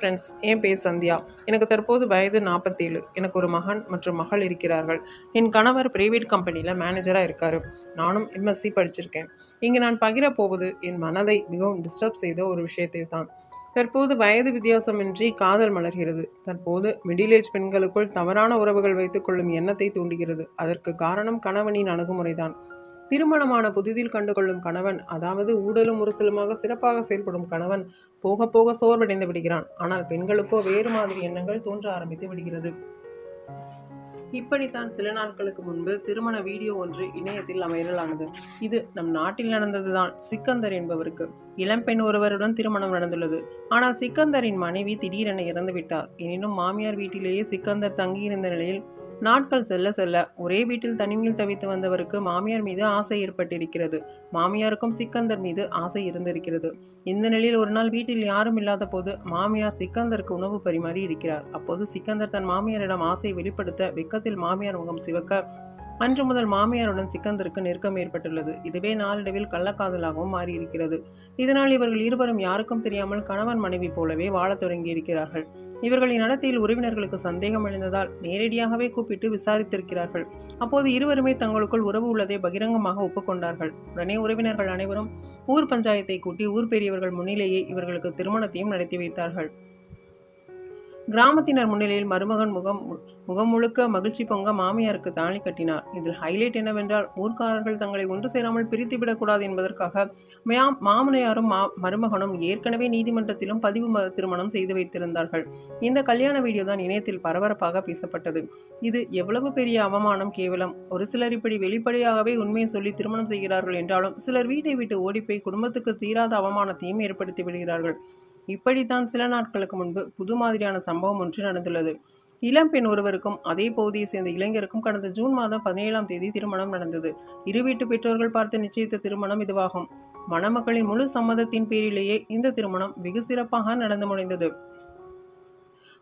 Friends என் பேர் சந்தியா. எனக்கு தற்போது வயது நாற்பத்தேழு எனக்கு ஒரு மகன் மற்றும் மகள் இருக்கிறார்கள். என் கணவர் பிரைவேட் கம்பெனியில் மேனேஜராக இருக்கார். நானும் எம்எஸ்சி படிச்சிருக்கேன். இங்கே நான் பகிரப்போவது என் மனதை மிகவும் டிஸ்டர்ப் செய்த ஒரு விஷயத்தை தான். தற்போது வயது வித்தியாசமின்றி காதல் மலர்கிறது. தற்போது மிடில் ஏஜ் பெண்களுக்குள் தவறான உறவுகள் வைத்துக் கொள்ளும் எண்ணத்தை தூண்டுகிறது. அதற்கு காரணம் கணவனின் அணுகுமுறைதான். திருமணமான புதிதில் கண்டுகொள்ளும் கணவன் அதாவது ஊடலும் உருசலுமாக சிறப்பாக செயல்படும் கணவன் போக போக சோர்வடைந்து விடுகிறான். ஆனால் பெண்களுக்கோ வேறு மாதிரி எண்ணங்கள் தோன்ற ஆரம்பித்து விடுகிறது. இப்படித்தான் சில நாட்களுக்கு முன்பு திருமண வீடியோ ஒன்று இணையத்தில் வைரலானது. இது நம் நாட்டில் நடந்ததுதான். சிக்கந்தர் என்பவருக்கு இளம்பெண் ஒருவருடன் திருமணம் நடந்துள்ளது. ஆனால் சிக்கந்தரின் மனைவி திடீரென இறந்து விட்டார் எனினும் மாமியார் வீட்டிலேயே சிக்கந்தர் தங்கியிருந்த நிலையில் நாட்கள் செல்ல செல்ல ஒரே வீட்டில் தனிமையில் தவித்து வந்தவருக்கு மாமியார் மீது ஆசை ஏற்பட்டிருக்கிறது. மாமியாருக்கும் சிக்கந்தர் மீது ஆசை இருந்திருக்கிறது. இந்த நிலையில் ஒரு நாள் வீட்டில் யாரும் இல்லாத போது மாமியார் சிக்கந்தருக்கு உணவு பரிமாறி இருக்கிறார். அப்போது சிக்கந்தர் தன் மாமியாரிடம் ஆசை வெளிப்படுத்த வெக்கத்தில் மாமியார் முகம் சிவக்க அன்று முதல் மாமியாருடன் சிக்கந்தருக்கு நெருக்கம் ஏற்பட்டுள்ளது. இதுவே நாளடைவில் கள்ளக்காதலாகவும் மாறியிருக்கிறது. இதனால் இவர்கள் இருவரும் யாருக்கும் தெரியாமல் கணவன் மனைவி போலவே வாழத் தொடங்கியிருக்கிறார்கள். இவர்களின் நடத்தையில் உறவினர்களுக்கு சந்தேகம் எழுந்ததால் நேரடியாகவே கூப்பிட்டு விசாரித்திருக்கிறார்கள். அப்போது இருவருமே தங்களுக்குள் உறவு உள்ளதை பகிரங்கமாக ஒப்புக்கொண்டார்கள் உடனே உறவினர்கள் அனைவரும் ஊர் பஞ்சாயத்தை கூட்டி ஊர் பெரியவர்கள் முன்னிலேயே இவர்களுக்கு திருமணத்தையும் நடத்தி வைத்தார்கள். கிராமத்தினர் முன்னிலையில் மருமகன் முகம் முகம் முழுக்க மகிழ்ச்சி பொங்க மாமியாருக்கு தாலி கட்டினார். இதில் ஹைலைட் என்னவென்றால் ஊர்க்காரர்கள் தங்களை ஒன்று சேராமல் பிரித்துவிடக்கூடாது என்பதற்காக மாமனையாரும் மா மருமகனும் ஏற்கனவே நீதிமன்றத்திலும் பதிவு திருமணம் செய்து வைத்திருந்தார்கள். இந்த கல்யாண வீடியோ தான் இணையத்தில் பரபரப்பாக பேசப்பட்டது. இது எவ்வளவு பெரிய அவமானம் கேவலம். ஒரு சிலர் இப்படி வெளிப்படையாகவே உண்மையை சொல்லி திருமணம் செய்கிறார்கள் என்றாலும் சிலர் வீட்டை விட்டு ஓடிப்போய் குடும்பத்துக்கு தீராத அவமானத்தையும் ஏற்படுத்தி விடுகிறார்கள். இப்படித்தான் சில நாட்களுக்கு முன்பு புது மாதிரியான சம்பவம் ஒன்று நடந்துள்ளது. இளம்பெண் ஒருவருக்கும் அதே பகுதியை சேர்ந்த இளைஞருக்கும் கடந்த ஜூன் மாதம் பதினேழாம் தேதி திருமணம் நடந்தது. இரு வீட்டு பெற்றோர்கள் பார்த்து நிச்சயித்த திருமணம் இதுவாகும். மணமக்களின் முழு சம்மதத்தின் பேரிலேயே இந்த திருமணம் வெகு சிறப்பாக நடந்து முடிந்தது.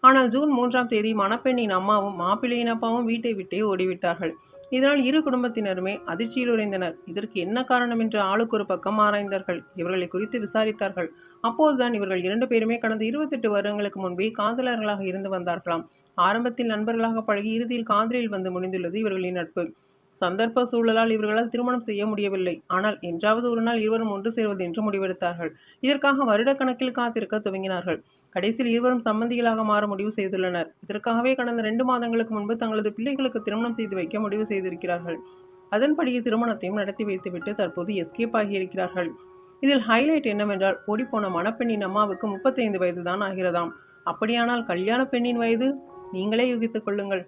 ஆனால் ஜூன் மூன்றாம் தேதி மணப்பெண்ணின் அம்மாவும் மாப்பிள்ளையின் அப்பாவும் வீட்டை விட்டே ஓடிவிட்டார்கள். இதனால் இரு குடும்பத்தினருமே அதிர்ச்சியில் உறைந்தனர். இதற்கு என்ன காரணம் என்று ஆளுக்கு ஒரு பக்கம் ஆராய்ந்தார்கள். இவர்களை குறித்து விசாரித்தார்கள். அப்போதுதான் இவர்கள் இரண்டு பேருமே கடந்த இருபத்தெட்டு வருடங்களுக்கு முன்பே காதலர்களாக இருந்து வந்தார்களாம். ஆரம்பத்தில் நண்பர்களாக பழகி இறுதியில் காதலில் வந்து முடிந்துள்ளது இவர்களின் நட்பு. சந்தர்ப்ப சூழலால் இவர்களால் திருமணம் செய்ய முடியவில்லை. ஆனால் என்றாவது ஒரு நாள் இருவரும் ஒன்று சேர்வது என்று முடிவெடுத்தார்கள். இதற்காக வருடக்கணக்கில் காத்திருக்க துவங்கினார்கள். கடைசியில் இருவரும் சம்பந்திகளாக மாற முடிவு செய்துள்ளனர். இதற்காகவே கடந்த ரெண்டு மாதங்களுக்கு முன்பு தங்களது பிள்ளைகளுக்கு திருமணம் செய்து வைக்க முடிவு செய்திருக்கிறார்கள். அதன்படியே திருமணத்தையும் நடத்தி வைத்துவிட்டு தற்போது எஸ்கேப் ஆகியிருக்கிறார்கள். இதில் ஹைலைட் என்னவென்றால் ஓடிப்போன மணப்பெண்ணின் அம்மாவுக்கு முப்பத்தைந்து வயது தான் ஆகிறதாம். அப்படியானால் கல்யாண பெண்ணின் வயது? நீங்களே யூகித்துக் கொள்ளுங்கள்.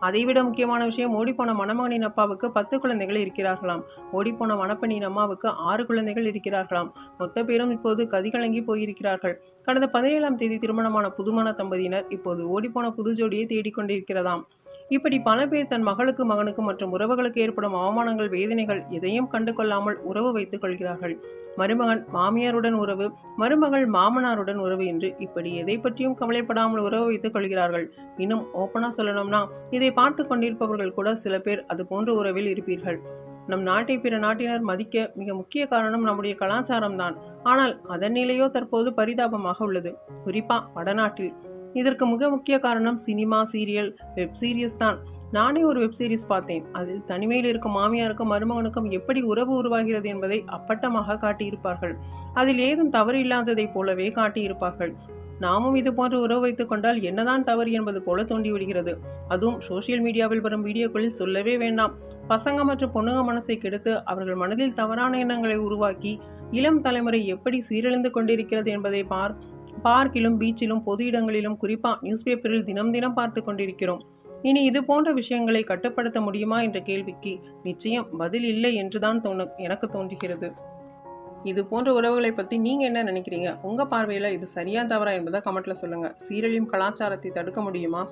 அதைவிட முக்கியமான விஷயம் ஓடிப்போன மணமகனின் அப்பாவுக்கு பத்து குழந்தைகள் இருக்கிறார்களாம். ஓடிப்போன மணப்பெண்ணின் அம்மாவுக்கு ஆறு குழந்தைகள் இருக்கிறார்களாம். மொத்த பேரும் இப்போது கதிகலங்கி போயிருக்கிறார்கள். கடந்த பதினேழாம் தேதி திருமணமான புதுமண தம்பதியினர் இப்போது ஓடிப்போன புது ஜோடியை தேடிக்கொண்டிருக்கிறதாம். இப்படி பல பேர் தன் மகளுக்கு மகனுக்கு மற்றும் உறவுகளுக்கு ஏற்படும் அவமானங்கள் வேதனைகள் எதையும் கண்டு கொள்ளாமல் உறவு வைத்துக் கொள்கிறார்கள். மருமகன் மாமியாருடன் உறவு மருமகள் மாமனாருடன் உறவு என்று இப்படி எதை பற்றியும் கவலைப்படாமல் உறவு வைத்துக் கொள்கிறார்கள். இன்னும் ஓப்பனாக சொல்லணும்னா இதை பார்த்து கொண்டிருப்பவர்கள் கூட சில பேர் அது போன்ற உறவில் இருப்பீர்கள். நம் நாட்டை பிற நாட்டினர் மதிக்க மிக முக்கிய காரணம் நம்முடைய கலாச்சாரம் தான் ஆனால் அதன் நிலையோ தற்போது பரிதாபமாக உள்ளது. குறிப்பா வடநாட்டில். இதற்கு மிக முக்கிய காரணம் சினிமா சீரியல் வெப் சீரிஸ் தான். நானே ஒரு வெப் சீரிஸ் பார்த்தேன். அதில் தனிமையில் இருக்கும் மாமியாருக்கும் மருமகனுக்கும் எப்படி உறவு உருவாகிறது என்பதை அப்பட்டமாக காட்டியிருப்பார்கள். அதில் ஏதும் தவறு இல்லாததைப் போலவே காட்டியிருப்பார்கள். நாமும் இது போன்ற உறவு வைத்துக் கொண்டால் என்னதான் தவறு என்பது போல தோண்டிவிடுகிறது. அதுவும் சோஷியல் மீடியாவில் வரும் வீடியோக்களில் சொல்லவே வேண்டாம். பசங்க மற்றும் பொண்ணுங்க மனசை கெடுத்து அவர்கள் மனதில் தவறான எண்ணங்களை உருவாக்கி இளம் தலைமுறை எப்படி சீரழிந்து கொண்டிருக்கிறது என்பதை பார் பார்க்கிலும் பீச்சிலும் பொது இடங்களிலும் குறிப்பாக நியூஸ் பேப்பரில் தினம் தினம் பார்த்து கொண்டிருக்கிறோம். இனி இது போன்ற விஷயங்களை கட்டுப்படுத்த முடியுமா என்ற கேள்விக்கு நிச்சயம் பதில் இல்லை என்றுதான் தோணு எனக்கு தோன்றுகிறது. இது போன்ற உறவுகளை பற்றி நீங்கள் என்ன நினைக்கிறீங்க? உங்கள் பார்வையில் இது சரியா தவறா என்பதை கமெண்ட்டில் சொல்லுங்கள் சீரழியும் கலாச்சாரத்தை தடுக்க முடியுமா?